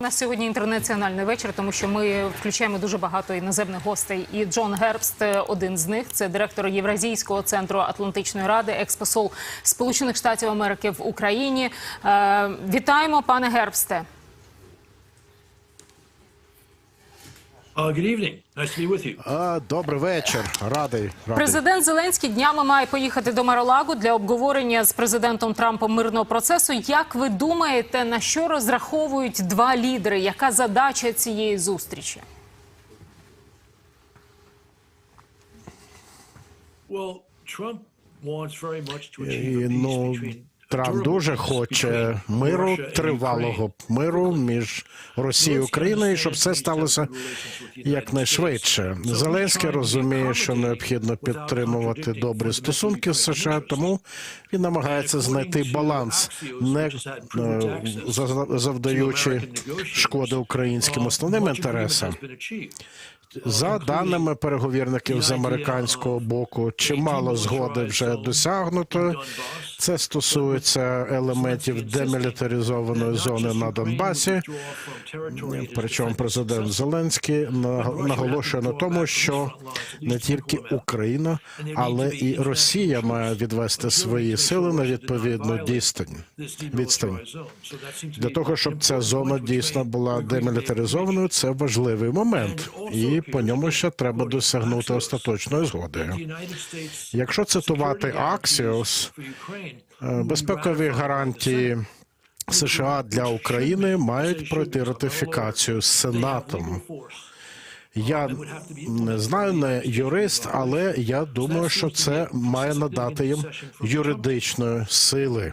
У нас сьогодні інтернаціональний вечір, тому що ми включаємо дуже багато іноземних гостей. І Джон Гербст, е, один з них, це директор Євразійського центру Атлантичної ради, експосол Сполучених Штатів Америки в Україні. Е, вітаємо, пане Гербсте. Uh, good evening. Nice to be with you. А, добрий вечір. Радий. радий. Президент Зеленський днями має поїхати до Маролагу для обговорення з президентом Трампом мирного процесу. Як ви думаєте, на що розраховують два лідери? Яка задача цієї зустрічі? Well, Trump wants very much to achieve a peace ну, between Трамп дуже хоче миру, тривалого миру між Росією і Україною, і щоб все сталося якнайшвидше. Зеленський розуміє, що необхідно підтримувати добрі стосунки з США, тому він намагається знайти баланс, не е, завдаючи шкоди українським основним інтересам. За даними переговірників з американського боку, чимало згоди вже досягнуто. Це стосується елементів демілітаризованої зони на Донбасі. Причому президент Зеленський на- наголошує на тому, що не тільки Україна, але і Росія має відвести свої сили на відповідну дістань. відстань. Для того щоб ця зона дійсно була демілітаризованою, це важливий момент, і по ньому ще треба досягнути остаточної згоди. Якщо цитувати Аксіос, е, безпекові гарантії США для України мають пройти ратифікацію з Сенатом. Я не знаю, не юрист, але я думаю, що це має надати їм юридичної сили.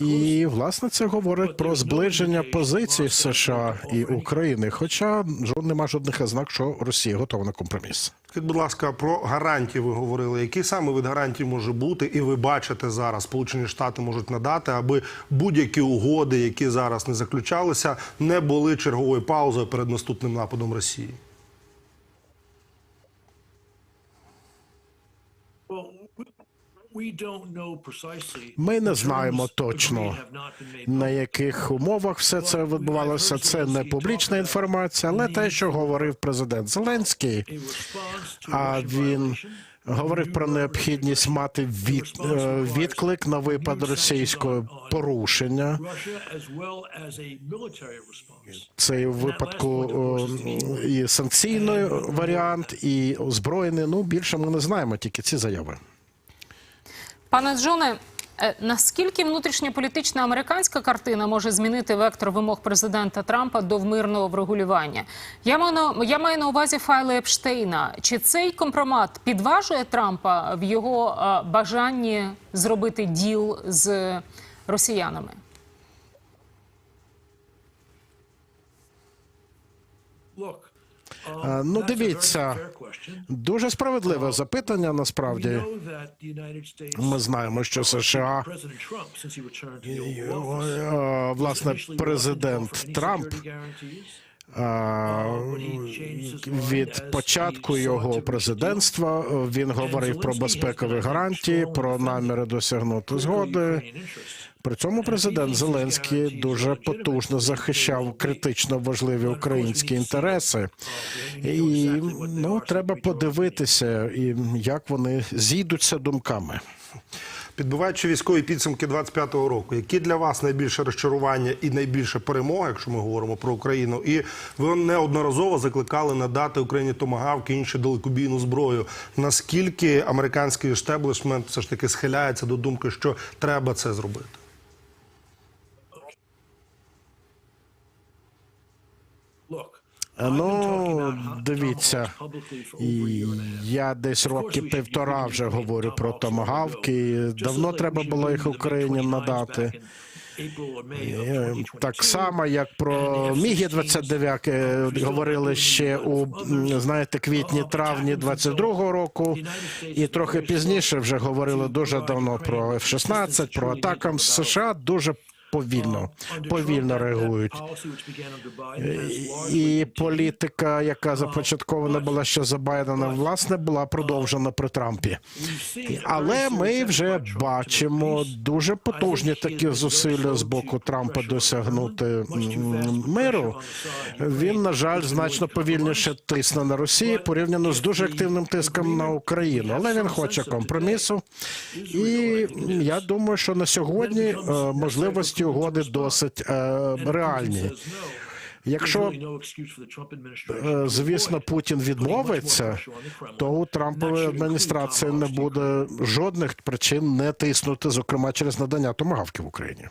І власне це говорить про зближення позицій США і України. Хоча жод нема жодних ознак, що Росія готова на компроміс. Скажіть, будь ласка, про гарантії ви говорили. Які саме вид гарантій може бути, і ви бачите зараз, Сполучені Штати можуть надати, аби будь-які угоди, які зараз не заключалися, не були черговою паузою перед наступним нападом Росії? Ми не знаємо точно на яких умовах все це відбувалося. Це не публічна інформація, але те, що говорив президент Зеленський, а він говорив про необхідність мати від, е, відклик на випад російського порушення. Це в випадку і санкційний варіант, і озброєний. Ну більше ми не знаємо, тільки ці заяви. Пане Джоне, е, наскільки внутрішньополітична американська картина може змінити вектор вимог президента Трампа до мирного врегулювання? Я маю я маю на увазі файли Епштейна. Чи цей компромат підважує Трампа в його е, бажанні зробити діл з росіянами? Ну, дивіться, дуже справедливе запитання. Насправді ми знаємо, що США е, власне президент Трамп від початку його президентства він говорив про безпекові гарантії, про наміри досягнути згоди. При цьому президент Зеленський дуже потужно захищав критично важливі українські інтереси, і ну треба подивитися, як вони зійдуться думками. Підбиваючи військові підсумки 25-го року, які для вас найбільше розчарування і найбільше перемога, якщо ми говоримо про Україну, і ви неодноразово закликали надати Україні томагавки іншу далекобійну зброю. Наскільки американський штеблишмент все ж таки схиляється до думки, що треба це зробити? Ну, дивіться, я десь роки півтора вже говорю про томагавки. Давно треба було їх Україні надати. Е, Так само, як про Мігі 29 е, говорили ще у знаєте квітні травні 22-го року, і трохи пізніше вже говорили дуже давно про F-16, про атакам США. Дуже повільно, повільно реагують. І політика, яка започаткована була ще за Байдена, власне, була продовжена при Трампі. Але ми вже бачимо дуже потужні такі зусилля з боку Трампа досягнути миру. Він, на жаль, значно повільніше тисне на Росію порівняно з дуже активним тиском на Україну. Але він хоче компромісу. І я думаю, що на сьогодні е, можливості угоди досить е, реальні. Якщо е, звісно Путін відмовиться, то у Трампової адміністрації не буде жодних причин не тиснути, зокрема через надання томагавки в Україні.